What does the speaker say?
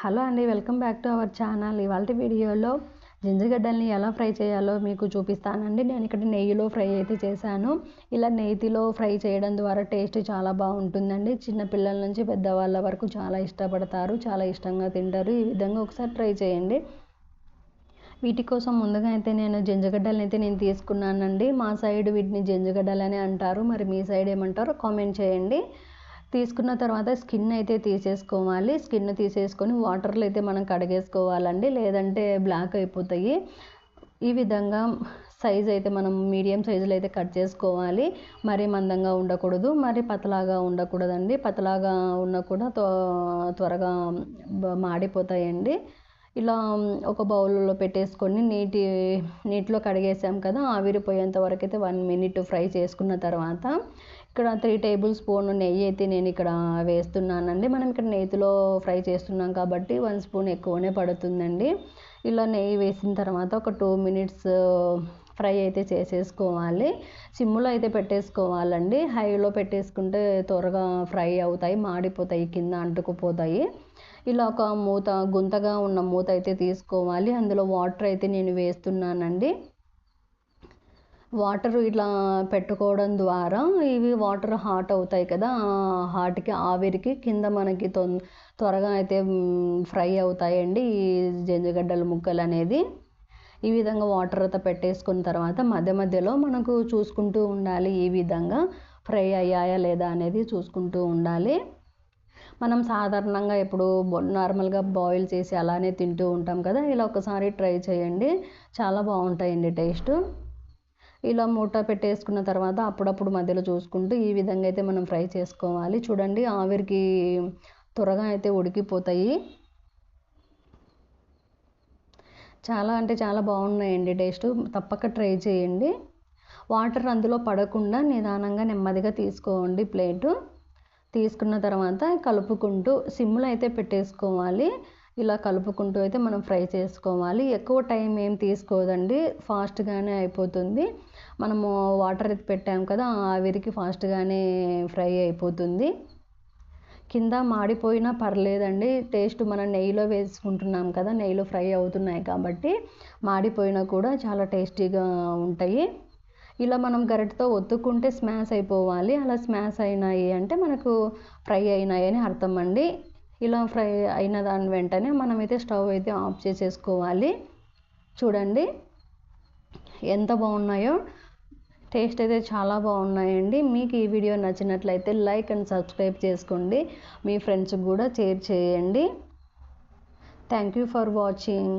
Hello అండి welcome back to our channel. ఇవాళ వీడియోలో జింజగడ్డల్ని ఎలా ఫ్రై చేయాలో మీకు చూపిస్తానండి. నేను ఇక్కడ నెయ్యిలో ఫ్రై అయితే చేశాను. ఇలా నెయ్యిలో ఫ్రై చేయడం ద్వారా టేస్ట్ చాలా బాగుంటుందండి. చిన్నపిల్లల నుంచి పెద్దవాళ్ళ వరకు చాలా ఇష్టపడతారు చాలా ఇష్టంగా తింటారు. ఈ విధంగా ఒకసారి ట్రై చేయండి. వీటి కోసం ముందుగా అయితే నేను జంజగడ్డలను అయితే నేను తీసుకున్నానండి. మా సైడ్ వీటిని జంజగడ్డలని అంటారు. మరి మీ సైడ్ ఏమంటారో కామెంట్ చేయండి. తీసుకున్న తర్వాత స్కిన్ అయితే తీసేసుకోవాలి. స్కిన్ తీసేసుకొని వాటర్లో అయితే మనం కడిగేసుకోవాలండి. లేదంటే బ్లాక్ అయిపోతాయి. ఈ విధంగా సైజ్ అయితే మనం మీడియం సైజులో అయితే కట్ చేసుకోవాలి. మరీ మందంగా ఉండకూడదు మరి పతలాగా ఉండకూడదండి. పతలాగా ఉన్న కూడా త్వరగా మాడిపోతాయండి. ఇలా ఒక బౌల్లో పెట్టేసుకొని నీటి నీటిలో కడిగేసాం కదా ఆవిరిపోయేంత వరకు అయితే వన్ మినిట్ ఫ్రై చేసుకున్న తర్వాత ఇక్కడ త్రీ టేబుల్ స్పూన్ నెయ్యి అయితే నేను ఇక్కడ వేస్తున్నానండి. మనం ఇక్కడ నెయ్యిలో ఫ్రై చేస్తున్నాం కాబట్టి వన్ స్పూన్ ఎక్కువనే పడుతుందండి. ఇలా నెయ్యి వేసిన తర్వాత ఒక టూ మినిట్స్ ఫ్రై అయితే చేసేసుకోవాలి. సిమ్లో అయితే పెట్టేసుకోవాలండి. హైలో పెట్టేసుకుంటే త్వరగా ఫ్రై అవుతాయి మాడిపోతాయి కింద అంటుకుపోతాయి. ఇలా ఒక మూత గుంతగా ఉన్న మూత అయితే తీసుకోవాలి. అందులో వాటర్ అయితే నేను వేస్తున్నానండి. వాటర్ ఇట్లా పెట్టుకోవడం ద్వారా ఇవి వాటర్ హాట్ అవుతాయి కదా హాట్కి ఆవిరికి కింద మనకి తొం త్వరగా అయితే ఫ్రై అవుతాయండి ఈ జంజగడ్డల ముక్కలు అనేది ఈ విధంగా వాటర్ అంతా పెట్టేసుకున్న తర్వాత మధ్య మధ్యలో మనకు చూసుకుంటూ ఉండాలి ఈ విధంగా ఫ్రై అయ్యాయా లేదా అనేది చూసుకుంటూ ఉండాలి. మనం సాధారణంగా ఇప్పుడు నార్మల్గా బాయిల్ చేసి అలానే తింటూ ఉంటాం కదా ఇలా ఒకసారి ట్రై చేయండి. చాలా బాగుంటాయండి టేస్ట్ ఇలా మూట పెట్టేసుకున్న తర్వాత అప్పుడప్పుడు మధ్యలో చూసుకుంటూ ఈ విధంగా అయితే మనం ఫ్రై చేసుకోవాలి. చూడండి ఆవిరికి త్వరగా అయితే ఉడికిపోతాయి. చాలా అంటే చాలా బాగున్నాయండి టేస్ట్. తప్పక ట్రై చేయండి. వాటర్ అందులో పడకుండా నిదానంగా నెమ్మదిగా తీసుకోండి ప్లేటు. తీసుకున్న తర్వాత కలుపుకుంటూ సిమ్లో అయితే పెట్టేసుకోవాలి. ఇలా కలుపుకుంటూ అయితే మనం ఫ్రై చేసుకోవాలి. ఎక్కువ టైం ఏం తీసుకోదండి. ఫాస్ట్గానే అయిపోతుంది. మనము వాటర్ అయితే పెట్టాం కదా ఆవిరికి ఫాస్ట్గానే ఫ్రై అయిపోతుంది. కింద మాడిపోయినా పర్లేదండి. టేస్ట్ మనం నెయ్యిలో వేసుకుంటున్నాం కదా నెయ్యిలో ఫ్రై అవుతున్నాయి కాబట్టి మాడిపోయినా కూడా చాలా టేస్టీగా ఉంటాయి. ఇలా మనం గరిటతో ఒత్తుకుంటే స్మాష్ అయిపోవాలి. అలా స్మాష్ అయినాయి అంటే మనకు ఫ్రై అయినాయి అని అర్థం అండి. ఇలా ఫ్రై అయిన దాని వెంటనే మనమైతే స్టవ్ అయితే ఆఫ్ చేసేసుకోవాలి. చూడండి ఎంత బాగున్నాయో. టేస్ట్ అయితే చాలా బాగున్నాయండి. మీకు ఈ వీడియో నచ్చినట్లయితే లైక్ అండ్ సబ్స్క్రైబ్ చేసుకోండి. మీ ఫ్రెండ్స్కి కూడా షేర్ చేయండి. Thank you for watching.